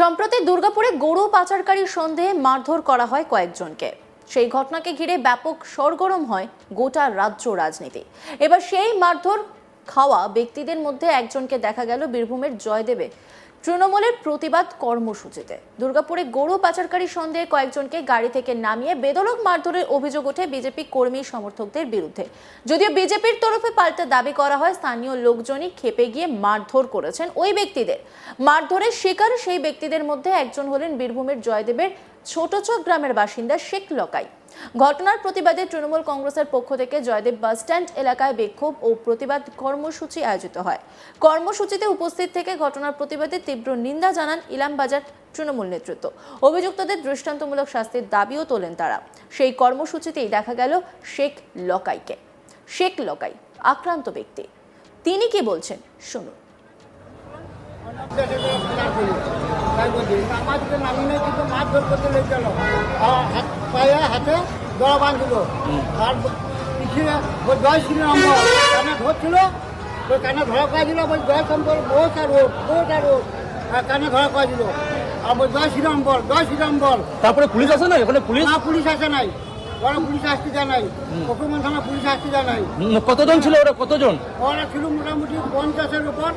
সম্প্রতি দুর্গাপুরে গরু পাচারকারী সন্দেহে মারধর করা হয় কয়েকজনকে। সেই ঘটনাকে ঘিরে ব্যাপক সরগরম হয় গোটা রাজ্য রাজনীতি। এবার সেই মারধর খাওয়া ব্যক্তিদের মধ্যে একজনকে দেখা গেল বীরভূমের জয়দেবে। তৃণমূলের প্রতিবাদ কর্মসূচিতে। দুর্গাপুরে গরু পাচারকারী সন্দেহে কয়েকজনকে গাড়ি থেকে নামিয়ে বেদরক মারধরের অভিযোগ ওঠে বিজেপি কর্মী সমর্থকদের বিরুদ্ধে। যদিও বিজেপির তরফে পাল্টা দাবি করা হয়, স্থানীয় লোকজনই খেপে গিয়ে মারধর করেছেন ওই ব্যক্তিদের। মারধরের শিকার সেই ব্যক্তিদের মধ্যে একজন হলেন বীরভূমের জয়দেবের ছোটচক গ্রামের বাসিন্দা শেখ লকাই। ঘটনার প্রতিবাদে তৃণমূল কংগ্রেসের পক্ষ থেকে জয়দেব বাসস্ট্যান্ড এলাকায় বিক্ষোভ ও প্রতিবাদ কর্মসূচি আয়োজিত হয়। কর্মসূচিতে উপস্থিত থেকে ঘটনার প্রতিবাদে তীব্র নিন্দা জানান ইলামবাজার তৃণমূল নেতৃত্ব। অভিযুক্তদের দৃষ্টান্তমূলক শাস্তির দাবিও তোলেন তারা। সেই কর্মসূচিতেই দেখা গেল শেখ লকাইকে। শেখ লকাই, আক্রান্ত ব্যক্তি। তিনি কি বলছেন? শুনুন। আমাদেরকে কিন্তু মারধর করতে লেগে গেল। আর হাত পায়ে হাতে দড়া বাঁধছিল আর পিছিয়ে ওই জয় শ্রীরাম বল। কানে ধরছিল ওই কানে ধরা করেছিল ওই জয় সম্বল বহুত আর রোড বহুত আর রোড আর কানে ধরা করেছিল আর ওই জয় শ্রীরাম বল জয় শ্রীরাম বল। তারপরে পুলিশ আছে না এখানে পুলিশ? না পুলিশ আসে নাই। ওরা পুলিশ আসতে থানা পুলিশ আসতে যায় নাই। কতজন ছিল ওরা? কতজন? ওরা ছিল মোটামুটি পঞ্চাশের উপর।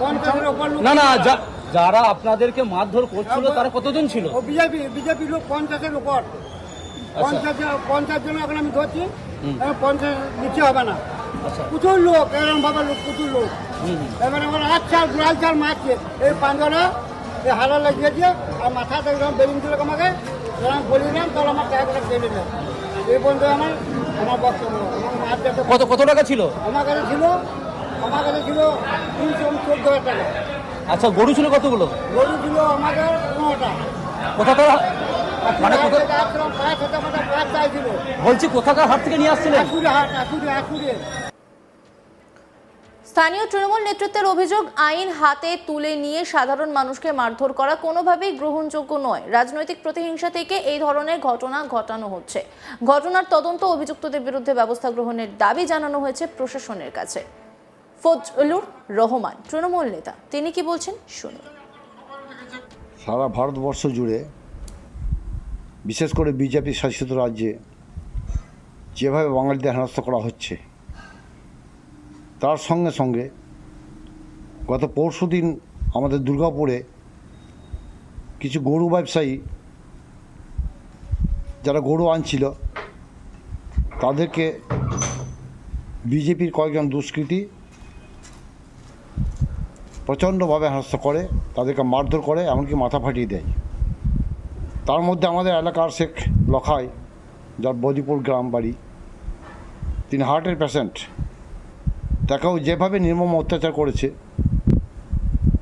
পঞ্চাশের উপর না না যারা আপনাদেরকে মারধর করছিল তারা কতজন ছিল? ও বিজেপি বিজেপি লোক পঞ্চাশের উপর। পঞ্চাশ পঞ্চাশ জন এখন আমি ধরছি পঞ্চাশ নিচে হবে না। আচ্ছা। প্রচুর লোক এরকম ভাবে লোক প্রচুর লোক। এবার আমার আট চাল গুড়াল চাল মারছে। এই পাঁচজনে এই হারা লাগিয়েছে আর মাথাতে এরকম বেরিং ছিল আমাকে। এরকম বলিলাম তাহলে আমার টাকা করে কেটে দেয় এই পর্যন্ত আমার আমার বক্তব্য। আমার মার কত কত টাকা ছিল? আমার কাছে ছিল আমার কাছে ছিল তিনশো চোদ্দ হাজার টাকা। আচ্ছা গরু ছিল কতগুলো? গরু ছিল আমাদের পনেরোটা। কোথাকার মানে পাঁচ চাইছিল। বলছি কোথাকার হাট থেকে নিয়ে আসছিলেন? স্থানীয় তৃণমূল নেতৃত্বের অভিযোগ আইন হাতে তুলে নিয়ে সাধারণ মানুষকে মারধর করা কোনোভাবেই গ্রহণযোগ্য নয়। রাজনৈতিক প্রতিহিংসা থেকে এই ধরনের ঘটনা ঘটানো হচ্ছে। ঘটনার তদন্ত অভিযুক্তদের বিরুদ্ধে ব্যবস্থা গ্রহণের দাবি জানানো হয়েছে প্রশাসনের কাছে। ফজলুর রহমান, তৃণমূল নেতা। তিনি কি বলছেন? শুনুন। সারা ভারতবর্ষ জুড়ে, বিশেষ করে বিজেপি শাসিত রাজ্যে যেভাবে বাঙালিদের হেনস্থা করা হচ্ছে, তার সঙ্গে সঙ্গে গত পরশু দিন আমাদের দুর্গাপুরে কিছু গরু ব্যবসায়ী, যারা গরু আনছিল, তাদেরকে বিজেপির কয়েকজন দুষ্কৃতী প্রচণ্ডভাবে হেনস্থা করে, তাদেরকে মারধর করে, এমনকি মাথা ফাটিয়ে দেয়। তার মধ্যে আমাদের এলাকার শেখ লখাই, যার বদিপুর গ্রাম বাড়ি, তিনি হার্টের পেশেন্ট। তাকেও যেভাবে নির্মম অত্যাচার করেছে,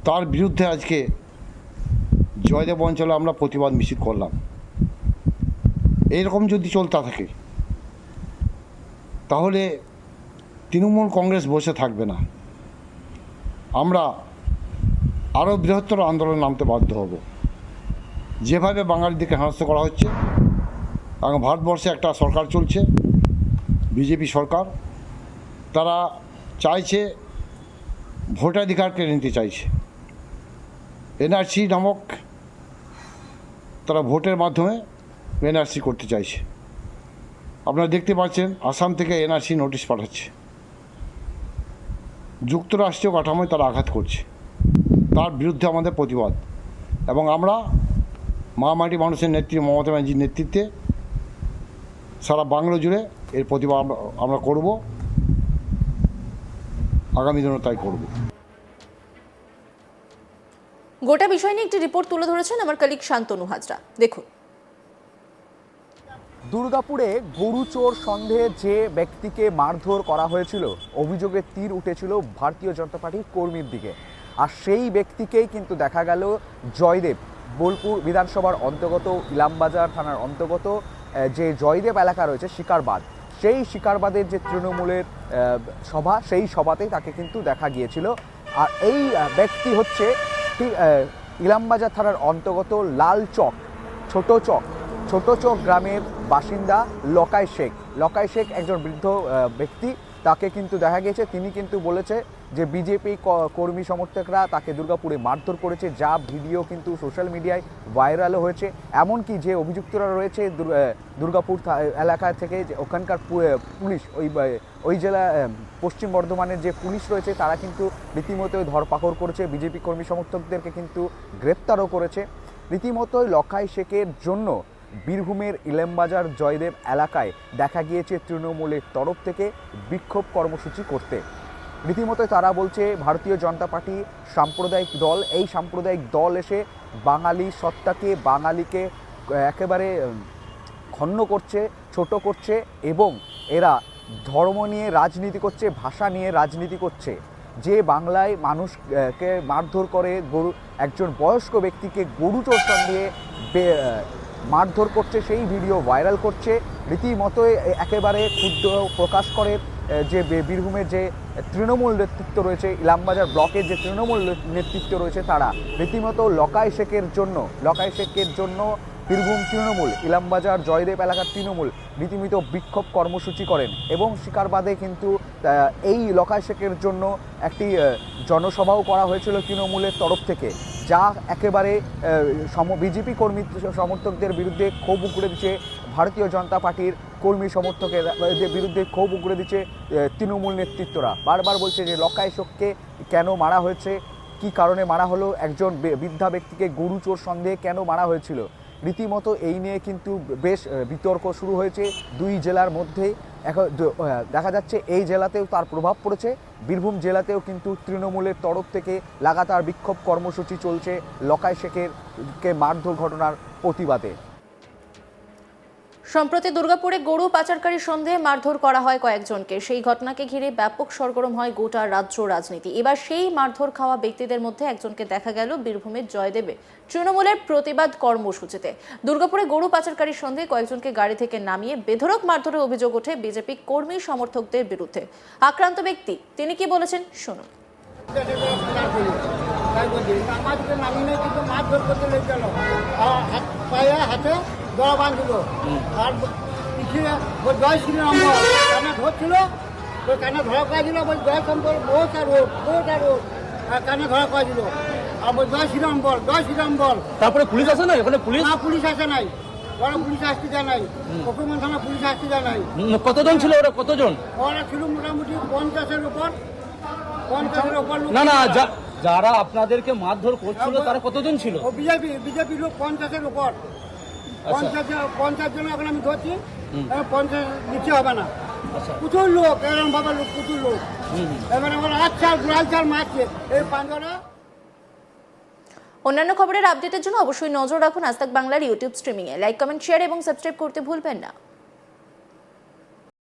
তার বিরুদ্ধে আজকে জয়দেব অঞ্চলে আমরা প্রতিবাদ মিছিল করলাম। এইরকম যদি চলতে থাকে, তাহলে তৃণমূল কংগ্রেস বসে থাকবে না। আমরা আরও বৃহত্তর আন্দোলন নামতে বাধ্য হব। যেভাবে বাঙালিদেরকে হেনস্থ করা হচ্ছে, এবং ভারতবর্ষে একটা সরকার চলছে, বিজেপি সরকার, তারা চাইছে ভোটাধিকার কেড়ে নিতে চাইছে। এনআরসি নামক তারা ভোটের মাধ্যমে এনআরসি করতে চাইছে। আপনারা দেখতে পাচ্ছেন, আসাম থেকে এনআরসি নোটিশ পাঠাচ্ছে। যুক্তরাষ্ট্রীয় কাঠামোয় তারা আঘাত করছে। তার বিরুদ্ধে আমাদের প্রতিবাদ। এবং আমরা মা মাটি মানুষের নেত্রী মমতা ব্যানার্জির নেতৃত্বে সারা বাংলা জুড়ে এর প্রতিবাদ আমরা- করব। আগামী দিনও তাই করব। গোটা বিষয় নিয়ে একটি রিপোর্ট তুলে ধরেছেন আমার কলিগ শান্তনু হাজরা। দেখুন। দুর্গাপুরে গরু চোর সন্দেহে যে ব্যক্তিকে মারধর করা হয়েছিল অভিযোগের তীর উঠেছিল ভারতীয় জনতা পার্টির কর্মীর দিকে। আর সেই ব্যক্তিকেই কিন্তু দেখা গেল জয়দেব, বোলপুর বিধানসভার অন্তর্গত, ইলামবাজার থানার অন্তর্গত যে জয়দেব এলাকা রয়েছে শিকারবাদ, সেই শিকারবাদের যে তৃণমূলের সভা, সেই সভাতেই তাকে কিন্তু দেখা গিয়েছিল। আর এই ব্যক্তি হচ্ছে ইলামবাজার থানার অন্তর্গত লাল চক, ছোট চক ছোট চক গ্রামের বাসিন্দা লকাই শেখ। লকাই শেখ একজন বৃদ্ধ ব্যক্তি, তাকে কিন্তু দেখা গিয়েছে। তিনি কিন্তু বলেছে যে বিজেপি কর্মী সমর্থকরা তাকে দুর্গাপুরে মারধর করেছে, যা ভিডিও কিন্তু সোশ্যাল মিডিয়ায় ভাইরালও হয়েছে। এমনকি যে অভিযুক্তরা রয়েছে দুর্গাপুর এলাকা থেকে যে ওখানকার পুলিশ, ওই ওই জেলা পশ্চিম বর্ধমানের যে পুলিশ রয়েছে, তারা কিন্তু রীতিমতো ধরপাকড় করেছে। বিজেপি কর্মী সমর্থকদেরকে কিন্তু গ্রেপ্তারও করেছে। রীতিমতোই লখাই শেখের জন্য বীরভূমের ইলেমবাজার জয়দেব এলাকায় দেখা গিয়েছে তৃণমূলের তরফ থেকে বিক্ষোভ কর্মসূচি করতে। রীতিমতো তারা বলছে, ভারতীয় জনতা পার্টি সাম্প্রদায়িক দল, এই সাম্প্রদায়িক দল এসে বাঙালি সত্তাকে, বাঙালিকে একেবারে খন্ন করছে, ছোট করছে এবং এরা ধর্ম নিয়ে রাজনীতি করছে, ভাষা নিয়ে রাজনীতি করছে। যে বাংলায় মানুষকে মারধর করে গরু, একজন বয়স্ক ব্যক্তিকে গরু চোর সন্দেহে বে- মারধর করছে, সেই ভিডিও ভাইরাল করছে। রীতিমতোই একেবারে ক্ষুদ্র প্রকাশ করে যে বীরভূমের যে তৃণমূল নেতৃত্ব রয়েছে, ইলামবাজার ব্লকের যে তৃণমূল নেতৃত্ব রয়েছে তারা, রীতিমতো লকাই শেখের জন্য, লকাই শেখের জন্য বীরভূম তৃণমূল, ইলামবাজার, জয়দেব এলাকার তৃণমূল রীতিমতো বিক্ষোভ কর্মসূচি করেন এবং শিকারবাদে কিন্তু এই লকাই শেখের জন্য একটি জনসভাও করা হয়েছিল তৃণমূলের তরফ থেকে, যা একেবারে সম, বিজেপি কর্মী সমর্থকদের বিরুদ্ধে ক্ষোভ উগড়ে দিচ্ছে ভারতীয় জনতা পার্টির কর্মী সমর্থকের বিরুদ্ধে ক্ষোভ উগড়ে দিচ্ছে তৃণমূল নেতৃত্বরা। বারবার বলছে যে লকাই শেখকে কেন মারা হয়েছে, কি কারণে মারা হলো, একজন বৃদ্ধা ব্যক্তিকে গরু চোর সন্দেহে কেন মারা হয়েছিল? রীতিমতো এই নিয়ে কিন্তু বেশ বিতর্ক শুরু হয়েছে দুই জেলার মধ্যে। এখন দেখা যাচ্ছে এই জেলাতেও তার প্রভাব পড়েছে। বীরভূম জেলাতেও কিন্তু তৃণমূলের তরফ থেকে লাগাতার বিক্ষোভ কর্মসূচি চলছে লকাই শেখের কে মারধর ঘটনার প্রতিবাদে। সম্প্রতি দুর্গাপুরে গরু পাচারকারী সন্দেহে মারধর করা হয় কয়েকজনকে। সেই ঘটনাকে ঘিরে ব্যাপক সরগরম হয় গোটা রাজ্য রাজনীতি। এবার সেই মারধর খাওয়া ব্যক্তিদের মধ্যে একজনকে দেখা গেল বীরভূমের জয়দেবে। তৃণমূলের প্রতিবাদ কর্মসূচিতে। দুর্গাপুরে গরু পাচারকারী সন্দেহে কয়েকজনকে গাড়ি থেকে নামিয়ে বেধরক মারধরের অভিযোগ ওঠে বিজেপি কর্মী সমর্থকদের বিরুদ্ধে। আক্রান্ত ব্যক্তি, তিনি কি বলেছেন? শুনুন। মারধর করতে আর দড়া বাঁধছিল আর পিছিয়ে ওই জয় শ্রীরাম বল কানে ধরছিল ওই কানে ধরা করেছিল ওই জয় বহুটা রোড বহুটা রোড আর কানে ধরা করেছিল আর ওই জয় শ্রীরাম বল জয় শ্রীরাম বল তারপরে পুলিশ আছে না এখানে পুলিশ? না পুলিশ আসে নাই। ওরা পুলিশ আসতে যায় নাই। পশ্চিমবঙ্গ থানা পুলিশ আসতে যায় নাই। কতজন ছিল ওরা? কতজন? ওরা ছিল মোটামুটি পঞ্চাশের উপর। পঞ্চাশের উপর না না যারা আপনাদেরকে মারধর করছিল তারা কতজন ছিল? ও বিজেপি বিজেপি লোক পঞ্চাশের উপর। পঞ্চাশ পঞ্চাশ জন এখন আমি ধরছি। পঞ্চাশ নিচে হবে না। আচ্ছা। প্রচুর লোক এরকম ভাবে লোক প্রচুর লোক। এবার আমার আচ্ছা গুড়াল চাল মারছে। এই পাঞ্জরা। অন্যান্য খবরের আপডেটের জন্য অবশ্যই নজর রাখুন আজ বাংলার ইউটিউব স্ট্রিমিংয়ে লাইক কমেন্ট শেয়ার এবং সাবস্ক্রাইব করতে ভুলবেন না।